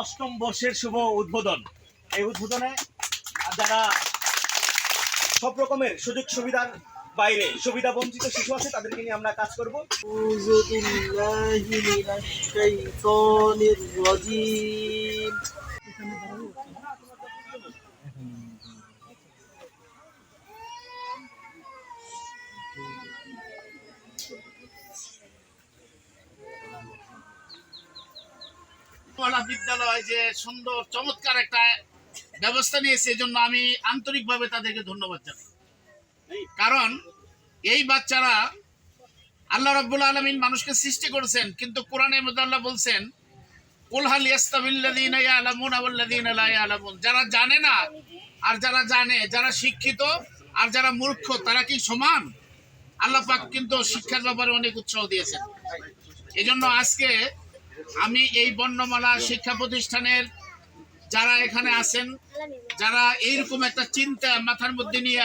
অষ্টম বর্ষের শুভ উদ্বোধন। এই উদ্বোধনে যারা সব রকমের সুযোগ সুবিধার বাইরে সুবিধা বঞ্চিত শিশু আছে, তাদেরকে নিয়ে আমরা কাজ করব। এখানে বিদ্যালয় যে সুন্দর, চমৎকার একটা ব্যবস্থা নিয়েছে এই জন্য আমি আন্তরিকভাবে তাদেরকে ধন্যবাদ জানাই। কারণ এই বাচ্চারা আল্লাহ রাব্বুল আলমিন মানুষকে সৃষ্টি করেছেন, কিন্তু কোরআনের মধ্যে আল্লাহ বলছেন কুলহাল ইয়াস্তাবিল্লাযীনা ইয়ালামুনা ওয়াল্লাযীনা লা ইয়ালামুন। যারা জানে না, আর যারা জানে, যারা শিক্ষিত, আর যারা মূর্খ, তারা কি সমান? আল্লাহ পাক কিন্তু শিক্ষার ব্যাপারে অনেক উৎসাহ দিয়েছেন। এজন্য আজকে আমি এই বর্ণমালা শিক্ষা প্রতিষ্ঠানের যারা এখানে আছেন, যারা এইরকম একটা চিন্তা মাথার মধ্যে নিয়ে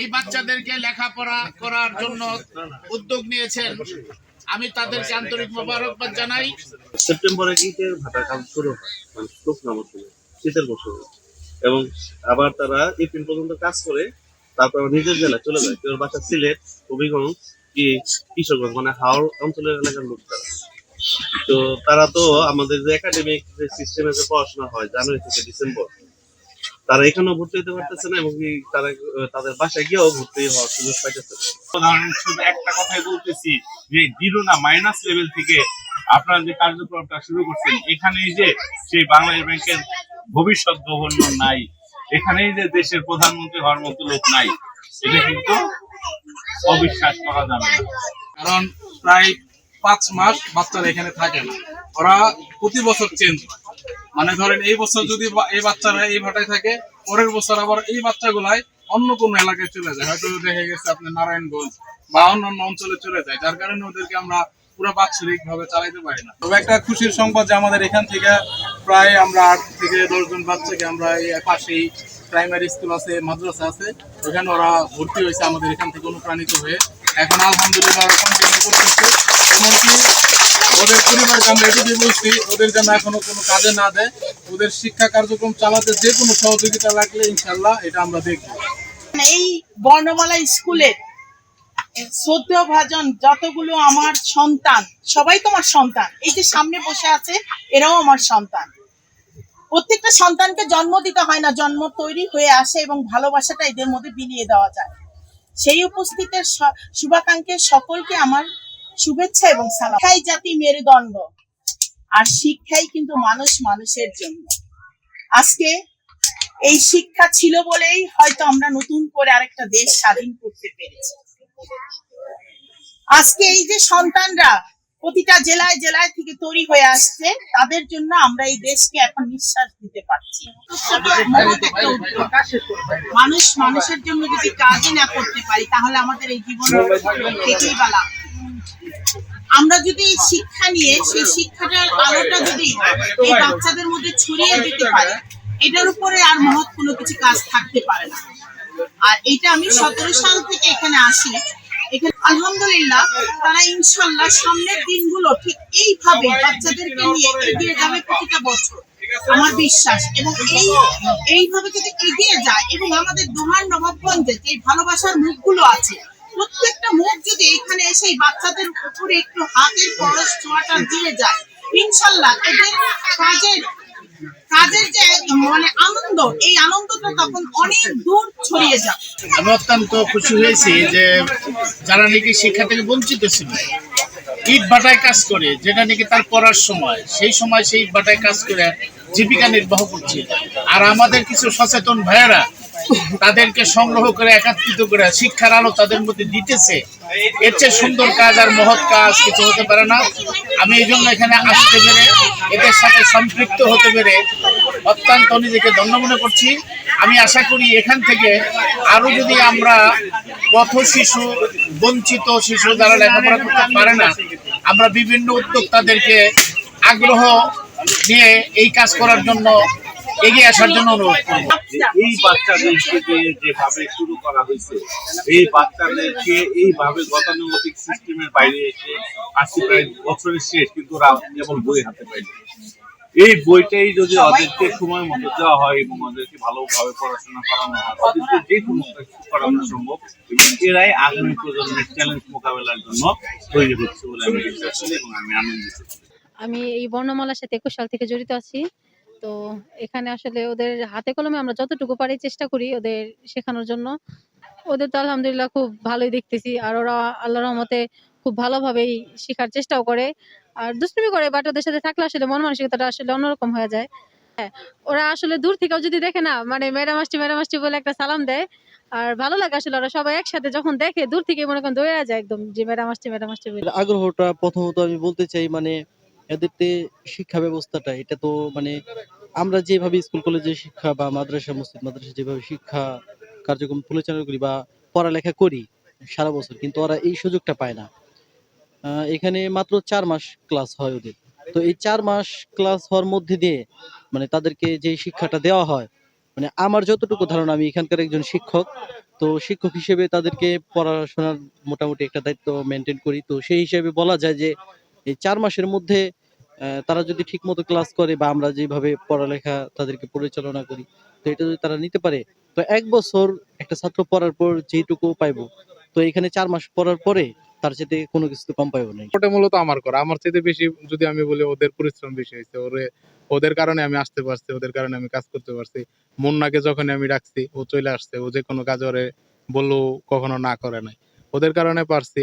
এই বাচ্চাদেরকে লেখাপড়া করার জন্য উদ্যোগ নিয়েছেন, আমি তাদেরকে আন্তরিক মোবারকবাদ জানাই। সেপ্টেম্বরে ঈদের ভাটার কাজ শুরু হয় মানে শীতের মৌসুমে এবং আবার তারা এপ্রিল পর্যন্ত কাজ করে, তারপর নিজের জেলায় চলে যায়। কেউ বাসা সিলেট, হবিগঞ্জ, কি কিশোরগঞ্জ মানে হাওড় অঞ্চলের এলাকার লোক তারা। তো তারা তো আমাদের যে একাডেমিক সিস্টেমে যে পড়াশোনা হয়, জানুয়ারি থেকে ডিসেম্বর, তারা এখানেও ভর্তি হতে পারতেছে না এবং তারা, তাদের বাসায় গিয়েও ভর্তি হওয়ার সুযোগ পাইতেছে শুধু একটা কথাই বলতেছি যে জিরো না মাইনাস লেভেল থেকে আপনারা যে কার্যক্রমটা শুরু করছেন, এখানেই যে সেই বাংলাদেশ ব্যাংকের ভবিষ্যৎ গভর্নর নাই, এখানেই যে দেশের প্রধানমন্ত্রী হওয়ার মতো লোক নাই, এটা কিন্তু অবিশ্বাস করা যাবে না। কারণ প্রায় পাঁচ মাস বাচ্চারা এখানে থাকে না। ওরা প্রতি বছর চেঞ্জ হয়। মানে ধরেন এই বছর যদি এই বাচ্চারা এই ভাটায় থাকে, পরের বছর আবার এই বাচ্চাগুলাই অন্য কোনো এলাকায় চলে যায়। হয়তো দেখে গেছে আপনার নারায়ণগঞ্জ বা অন্যান্য অঞ্চলে চলে যায়। যার কারণে ওদেরকে আমরা পুরো বাৎসরিক ভাবে চালাইতে পারি না। তবে একটা খুশির সংবাদ যে আমাদের এখান থেকে প্রায় আমরা আট থেকে দশজন বাচ্চাকে আমরা এই পাশেই প্রাইমারি স্কুল আছে, মাদ্রাসা আছে, ওখানে ওরা ভর্তি হয়েছে আমাদের এখান থেকে অনুপ্রাণিত হয়ে। এখন আলহামদুলিল্লাহ কন্টিনিউ করতেছে। ওদের আমরা এটুকুই বলছি ওদের যেন এখনও কোনো কাজে না দেয়, ওদের শিক্ষা কার্যক্রম চালাতে যে কোনো সহযোগিতা লাগলে ইনশাল্লাহ এটা আমরা দেখব। এই বর্ণমালা ভাজন যতগুলো আমার সন্তান, সবাই সন্তান, এই যে সামনে বসে আছে, এরাও আমার সন্তান। প্রত্যেকটা সন্তানকে জন্ম দিতে হয় না, জন্ম তৈরি হয়ে আসে এবং ভালোবাসাটা এদের মধ্যে বিলিয়ে দেওয়া যায়। সেই উপস্থিতের শুভাকাঙ্ক্ষের সকলকে আমার শুভেচ্ছা এবং সালাম। শিক্ষাই জাতি মেরুদণ্ড আর শিক্ষাই কিন্তু মানুষ মানুষের জন্য। আজকে এই শিক্ষা ছিল বলেই হয়তো আমরা নতুন করে আরেকটা দেশ স্বাধীন করতে পেরেছি। আজকে এই যে সন্তানরা প্রতিটা জেলায় জেলায় থেকে তৈরি হয়ে আসছে তাদের জন্য আমরা এই দেশকে এখন নিঃশ্বাস দিতে পারছি। মানুষ মানুষের জন্য যদি কাজই না করতে পারি তাহলে আমাদের এই জীবন থেকেই বালা। আমরা যদি এই শিক্ষা নিয়ে, সেই শিক্ষাটার আলোটা যদি এই বাচ্চাদের মধ্যে ছড়িয়ে দিতে পারি, এটার উপরে আর মহৎ কোনো কিছু কাজ থাকতে পারে না। আর এটা আমি সতেরো সাল থেকে এখানে আসি। এখানে আলহামদুলিল্লাহ তারা ইনশাল্লাহ সামনের দিনগুলো ঠিক এইভাবে বাচ্চাদেরকে নিয়ে এগিয়ে যাবে প্রতিটা বছর। আমার বিশ্বাস। এবং এই, এইভাবে যদি এগিয়ে যায়, এবং আমাদের দোহার নবাবগঞ্জে যে ভালোবাসার মুখগুলো আছে প্রত্যেকটা মুখ যদি এখানে এসে বাচ্চাদের উপরে একটু হাতের পরশ ছোঁয়াটা দিয়ে যায়, ইনশাল্লাহ এদের কাজের কাজের যে মানে আনন্দ, এই আনন্দটা তখন অনেক দূর ছড়িয়ে যাবে। আমি অত্যন্ত খুশি হয়েছি যে যারা নাকি শিক্ষা থেকে বঞ্চিত ছিল, ইট ভাটায় কাজ করে, যেটা নাকি তার পড়ার সময়, সেই সময় সেই ইট ভাটায় কাজ করে জীবিকা নির্বাহ করছে। আর আমাদের কিছু সচেতন ভাইয়েরা তাদেরকে সংগ্রহ করে একাত্রিত করে শিক্ষার আলো তাদের মধ্যে দিতেছে। এর চেয়ে সুন্দর কাজ আর মহৎ কাজ কিছু হতে পারে না। আমি এই জন্য এখানে আসতে পেরে, এদের সাথে সম্পৃক্ত হতে পেরে অত্যন্ত নিজেকে ধন্য মনে করছি। আমি আশা করি এখান থেকে আরও যদি আমরা পথ শিশু, বঞ্চিত শিশু যারা লেখাপড়া করতে পারে না, আমরা বিভিন্ন উদ্যোক্তাদেরকে আগ্রহ নিয়ে এই কাজ করার জন্য এগিয়ে আসার জন্য অনুরোধ করব। এই বাচ্চাদেরকে যে যেভাবে শুরু করা হয়েছে এই বাচ্চাদেরকে এইভাবে গতানুগতিক সিস্টেমের বাইরে এসে আজকে প্রায় বছরের শেষ কিন্তু ওরা কেবল বই হাতে পাইনি এই বইটাই যদি ওদেরকে সময় মতো দেওয়া হয় এবং ওদেরকে ভালোভাবে পড়াশোনা করানো হয় ওদেরকে যে কোনো করানো সম্ভব এবং এরাই আগামী প্রজন্মের চ্যালেঞ্জ মোকাবেলার জন্য তৈরি হচ্ছে বলে আমি বিশ্বাস করি এবং আমি আনন্দিত। আমি এই বর্ণমালার সাথে একুশ সাল থেকে জড়িত আছি। তো এখানে আসলে ওদের হাতে কলমে আমরা যতটুকু পারি চেষ্টা করি ওদের শেখানোর জন্য। ওদের তো আলহামদুলিল্লাহ খুব ভালোই দেখতেছি আর ওরা আল্লাহ রহমতে খুব ভালোভাবেই শেখার চেষ্টাও করে। আর দুষ্টুমি করে বাট ওদের সাথে থাকলে আসলে মন মানসিকতাটা আসলে অন্যরকম হয়ে যায়। হ্যাঁ ওরা আসলে দূর থেকেও যদি দেখে না মানে ম্যাডাম আসছে ম্যাডাম আসছে বলে একটা সালাম দেয়। আর ভালো লাগে আসলে ওরা সবাই একসাথে যখন দেখে, দূর থেকে মনে করেন দৌড়ে যায় একদম যে ম্যাডাম আসছে ম্যাডাম আসছে আগ্রহটা প্রথমত আমি বলতে চাই মানে এদেরতে শিক্ষা ব্যবস্থাটা, এটা তো মানে আমরা যেভাবে স্কুল কলেজে শিক্ষা বা মাদ্রাসা, মসজিদ, মাদ্রাসা যেভাবে শিক্ষা কার্যক্রম পরিচালনা করি বা পড়ালেখা করি সারা বছর, কিন্তু ওরা এই সুযোগটা পায় না। এখানে মাত্র চার মাস ক্লাস হয় ওদের। তো এই চার মাস ক্লাস হওয়ার মধ্যে দিয়ে মানে তাদেরকে যে শিক্ষাটা দেওয়া হয় মানে আমার যতটুকু ধারণা, আমি এখানকার একজন শিক্ষক, তো শিক্ষক হিসেবে তাদেরকে পড়াশোনার মোটামুটি একটা দায়িত্ব মেনটেন করি। তো সেই হিসেবে বলা যায় যে এই চার মাসের মধ্যে তারা যদি ঠিক মতো ক্লাস করে বা আমরা যেভাবে পড়ালেখা তাদেরকে পরিচালনা করি, তো এটা যদি তারা নিতে পারে, তো এক বছর একটা ছাত্র পড়ার পর যেটুকু পাইবো, তো এখানে চার মাস পড়ার পরে তার সাথে কোনো কিছু কম পাইবো না। ওটা মূলত আমার করা। আমার চাইতে বেশি যদি আমি বলি ওদের পরিশ্রম বেশি হয়েছে। ওরে, ওদের কারণে আমি আসতে পারছি, ওদের কারণে আমি কাজ করতে পারছি। মুন্নাকে যখন আমি ডাকছি, ও চলে আসছে, ও যে কোনো কাজ ওরে বলল কখনো না করে নাই। ওদের কারণে পারছি।